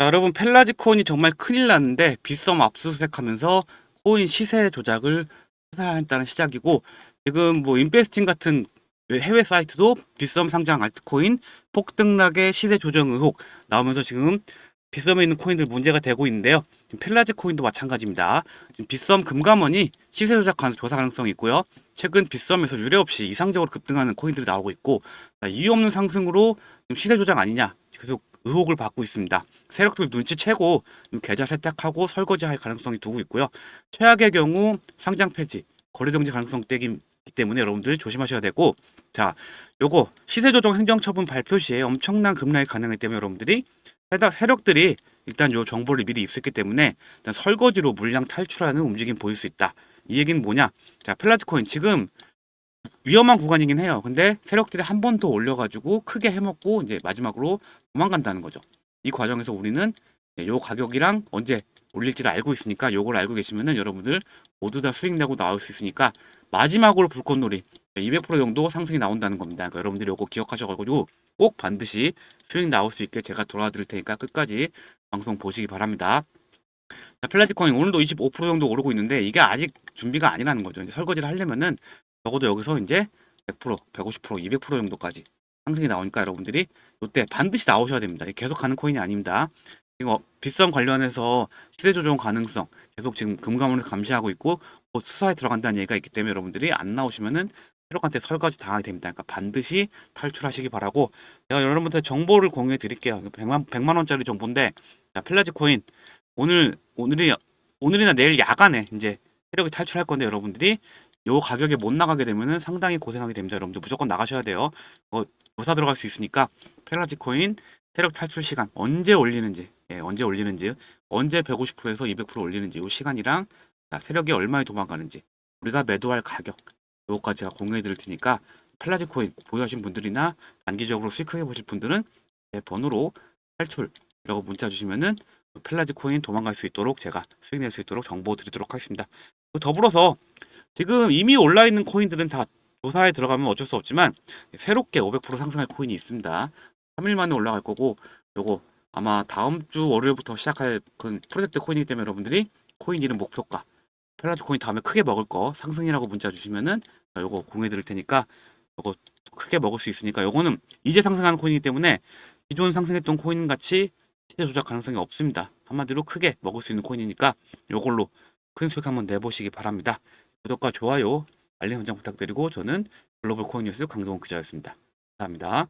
자, 여러분 펠라지 코인이 정말 큰일 났는데 빗썸 압수수색하면서 코인 시세 조작을 수사했다는 시작이고 지금 뭐 인베스팅 같은 해외 사이트도 빗썸 상장 알트코인 폭등락의 시세 조정 의혹 나오면서 지금 빗썸에 있는 코인들 문제가 되고 있는데요. 지금 펠라지 코인도 마찬가지입니다. 지금 빗썸 금감원이 시세 조작 조사 가능성이 있고요. 최근 빗썸에서 유례 없이 이상적으로 급등하는 코인들이 나오고 있고 자, 이유 없는 상승으로 시세 조작 아니냐 계속 의혹을 받고 있습니다. 세력들 눈치채고 계좌 세탁하고 설거지할 가능성이 두고 있고요. 최악의 경우 상장 폐지, 거래 정지 가능성 떼기 때문에 여러분들 조심하셔야 되고 자, 요거 시세 조정 행정 처분 발표 시에 엄청난 급락이 가능하기 때문에 여러분들이 세다- 세력들이 일단 요 정보를 미리 입수했기 때문에 일단 설거지로 물량 탈출하는 움직임 보일 수 있다. 이 얘기는 뭐냐? 자, 펠라지코인 지금 위험한 구간이긴 해요. 근데 세력들이 한 번 더 올려가지고 크게 해먹고 이제 마지막으로 도망간다는 거죠. 이 과정에서 우리는 예, 요 가격이랑 언제 올릴지를 알고 있으니까 요걸 알고 계시면은 여러분들 모두 다 수익 내고 나올 수 있으니까 마지막으로 불꽃놀이 200% 정도 상승이 나온다는 겁니다. 그러니까 여러분들이 요거 기억하셔가지고 꼭 반드시 수익 나올 수 있게 제가 도와드릴 테니까 끝까지 방송 보시기 바랍니다. 자, 펠라티코인 오늘도 25% 정도 오르고 있는데 이게 아직 준비가 아니라는 거죠. 이제 설거지를 하려면은 적어도 여기서 이제 100%, 150%, 200% 정도까지 상승이 나오니까 여러분들이 이때 반드시 나오셔야 됩니다. 이게 계속 가는 코인이 아닙니다. 이거 빗썸 관련해서 시세 조정 가능성 계속 지금 금감원을 감시하고 있고 곧 수사에 들어간다는 얘기가 있기 때문에 여러분들이 안 나오시면은 세력한테 설거지 당하게 됩니다. 그러니까 반드시 탈출하시기 바라고 제가 여러분한테 정보를 공유해 드릴게요. 100만 100만 원짜리 정보인데 자, 펠라지 코인 오늘 오늘이 오늘이나 내일 야간에 이제 세력이 탈출할 건데 여러분들이 요 가격에 못 나가게 되면은 상당히 고생하게 됩니다. 여러분들 무조건 나가셔야 돼요. 어, 조사 들어갈 수 있으니까 펠라지 코인 세력 탈출 시간 언제 올리는지 예, 언제 올리는지 언제 150%에서 200% 올리는지 요 시간이랑 자, 세력이 얼마에 도망가는지 우리가 매도할 가격 요거까지 제가 공유해 드릴 테니까 펠라지 코인 보유하신 분들이나 단기적으로 수익 크게 보실 분들은 제 번호로 탈출이라고 문자 주시면은 펠라지 코인 도망갈 수 있도록 제가 수익 낼 수 있도록 정보 드리도록 하겠습니다. 그 더불어서 지금 이미 올라 있는 코인들은 다 조사에 들어가면 어쩔 수 없지만 새롭게 500% 상승할 코인이 있습니다. 3일 만에 올라갈 거고 요거 아마 다음 주 월요일부터 시작할 그 프로젝트 코인이기 때문에 여러분들이 코인 이름 목표가 펠라지 코인 다음에 크게 먹을 거 상승이라고 문자 주시면은 요거 공유해 드릴 테니까 요거 크게 먹을 수 있으니까 요거는 이제 상승하는 코인이기 때문에 기존 상승했던 코인 같이 시세 조작 가능성이 없습니다. 한마디로 크게 먹을 수 있는 코인이니까 요걸로 큰 수익 한번 내보시기 바랍니다. 구독과 좋아요, 알림 설정 부탁드리고 저는 글로벌 코인 뉴스 강동원 기자였습니다. 감사합니다.